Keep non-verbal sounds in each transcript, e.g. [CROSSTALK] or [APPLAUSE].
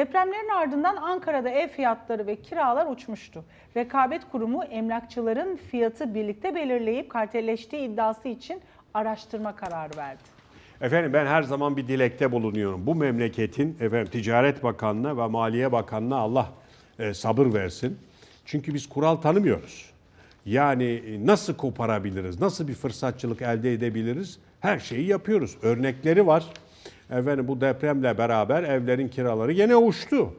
Depremlerin ardından Ankara'da ev fiyatları ve kiralar uçmuştu. Rekabet Kurumu emlakçıların fiyatı birlikte belirleyip kartelleştiği iddiası için araştırma kararı verdi. Efendim ben her zaman bir dilekte bulunuyorum. Bu memleketin efendim Ticaret Bakanlığı'na ve Maliye Bakanlığı'na Allah e, sabır versin. Çünkü biz kural tanımıyoruz. Yani e, nasıl koparabiliriz, nasıl bir fırsatçılık elde edebiliriz? Her şeyi yapıyoruz. Örnekleri var. Efendim bu depremle beraber evlerin kiraları gene uçtu.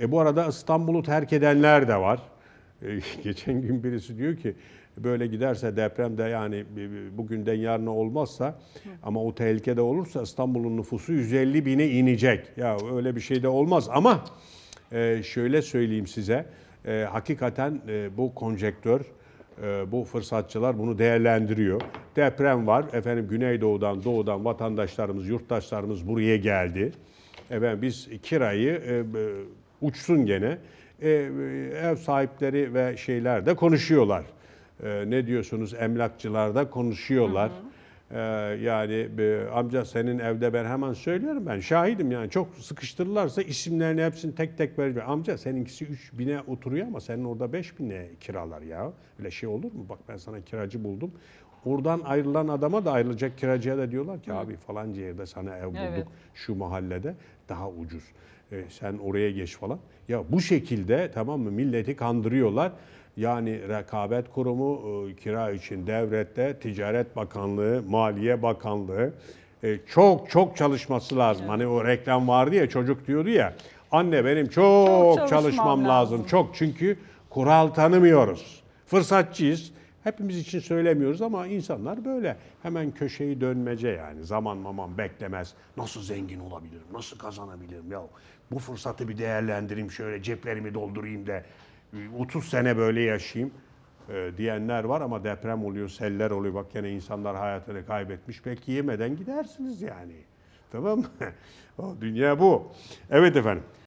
E bu arada İstanbul'u terk edenler de var. E, [LAUGHS] geçen gün birisi diyor ki böyle giderse depremde yani bugünden yarına olmazsa ama o tehlikede olursa İstanbul'un nüfusu 150 bine inecek. Ya öyle bir şey de olmaz ama e, şöyle söyleyeyim size e, hakikaten e, bu konjektör bu fırsatçılar bunu değerlendiriyor. Deprem var. Efendim Güneydoğu'dan, Doğu'dan vatandaşlarımız, yurttaşlarımız buraya geldi. Efendim biz kirayı e, e, uçsun gene. E, e, ev sahipleri ve şeyler de konuşuyorlar. E, ne diyorsunuz? Emlakçılar da konuşuyorlar. E, yani e, amca senin evde ben hemen söylüyorum ben şahidim yani çok sıkıştırırlarsa isimlerini hepsini tek tek vereceğim. Amca seninkisi 3 bine oturuyor ama senin orada 5 bine kiralar ya. Öyle şey olur mu? Bak ben sana kiracı buldum. Oradan ayrılan adama da ayrılacak kiracıya da diyorlar ki abi falanca yerde sana ev bulduk Evet. şu mahallede daha ucuz. E, sen oraya geç falan. Ya bu şekilde tamam mı milleti kandırıyorlar. Yani rekabet kurumu e, kira için devlette Ticaret Bakanlığı, Maliye Bakanlığı e, çok çok çalışması lazım. Hani o reklam vardı ya çocuk diyordu ya anne benim çok, Çok çalışmam çalışmam lazım. lazım. Çok çünkü kural tanımıyoruz. Fırsatçıyız. Hepimiz için söylemiyoruz ama insanlar böyle. Hemen köşeyi dönmece yani. Zaman maman beklemez. Nasıl zengin olabilirim? Nasıl kazanabilirim? Ya bu fırsatı bir değerlendireyim şöyle ceplerimi doldurayım da 30 sene böyle yaşayayım e, diyenler var ama deprem oluyor, seller oluyor. Bak gene insanlar hayatını kaybetmiş. Belki yemeden gidersiniz yani. Tamam mı? [LAUGHS] O dünya bu. Evet efendim.